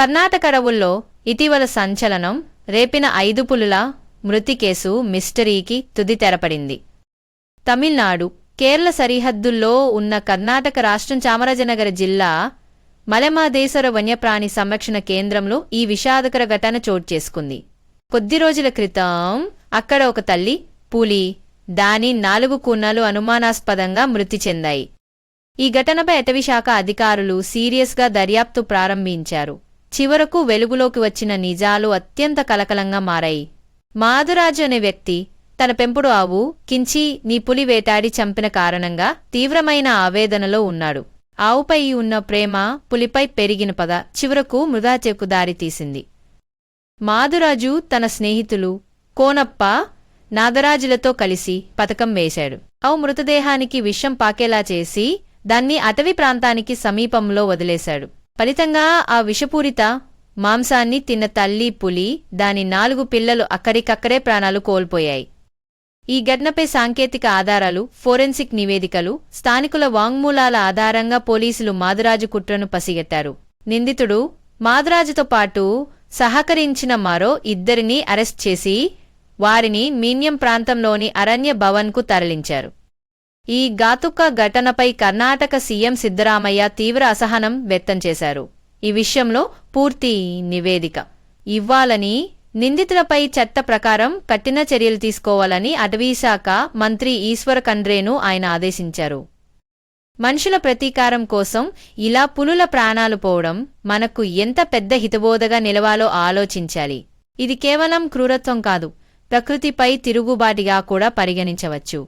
కర్ణాటక అడవుల్లో ఇటీవల సంచలనం రేపిన ఐదు పులుల మృతి కేసు మిస్టరీకి తుది తెరపడింది. తమిళనాడు కేరళ సరిహద్దుల్లో ఉన్న కర్ణాటక రాష్ట్రం చామరాజనగర జిల్లా మలమాదేశ్వర వన్యప్రాణి సంరక్షణ కేంద్రంలో ఈ విషాదకర ఘటన చోటు చేసుకుంది. కొద్ది రోజుల క్రితం అక్కడ ఒక తల్లి పులి దాని నాలుగు కున్నలు అనుమానాస్పదంగా మృతి చెందాయి. ఈ ఘటనపై అటవీశాఖ అధికారులు సీరియస్గా దర్యాప్తు ప్రారంభించారు. చివరకు వెలుగులోకి వచ్చిన నిజాలు అత్యంత కలకలంగా మారాయి. మాధురాజు అనే వ్యక్తి తన పెంపుడు ఆవు కించి నీ పులి వేటాడి చంపిన కారణంగా తీవ్రమైన ఆవేదనలో ఉన్నాడు. ఆవుపై ఉన్న ప్రేమ పులిపై పెరిగిన పద చివరకు మృదాచెకు దారితీసింది మాధురాజు తన స్నేహితులు కోనప్ప నాగరాజులతో కలిసి పథకం వేశాడు. అవు మృతదేహానికి విషం పాకేలా చేసి దాన్ని అటవీ ప్రాంతానికి సమీపంలో వదిలేశాడు. ఫలితంగా ఆ విషపూరిత మాంసాన్ని తిన్న తల్లి పులి దాని నాలుగు పిల్లలు అక్కడికక్కడే ప్రాణాలు కోల్పోయాయి. ఈ ఘటనపై సాంకేతిక ఆధారాలు ఫోరెన్సిక్ నివేదికలు స్థానికుల వాంగ్మూలాల ఆధారంగా పోలీసులు మాదురాజు కుట్రను పసిగట్టారు. నిందితుడు మాదురాజుతో పాటు సహకరించిన మరో ఇద్దరిని అరెస్ట్ చేసి వారిని మీన్యం ప్రాంతంలోని అరణ్య భవన్కు తరలించారు. ఈ గాతుక్క ఘటనపై కర్ణాటక సీఎం సిద్ధరామయ్య తీవ్ర అసహనం వ్యక్తం చేశారు. ఈ విషయంలో పూర్తి నివేదిక. ఇవ్వాలని నిందితులపై చట్ట ప్రకారం కఠిన చర్యలు తీసుకోవాలని అటవీశాఖ మంత్రి ఈశ్వర కండ్రేను ఆయన ఆదేశించారు. మనుషుల ప్రతీకారం కోసం ఇలా పులుల ప్రాణాలు పోవడం మనకు ఎంత పెద్ద హితబోధగా నిలవాలో ఆలోచించాలి. ఇది కేవలం క్రూరత్వం కాదు ప్రకృతిపై తిరుగుబాటిగా కూడా పరిగణించవచ్చు.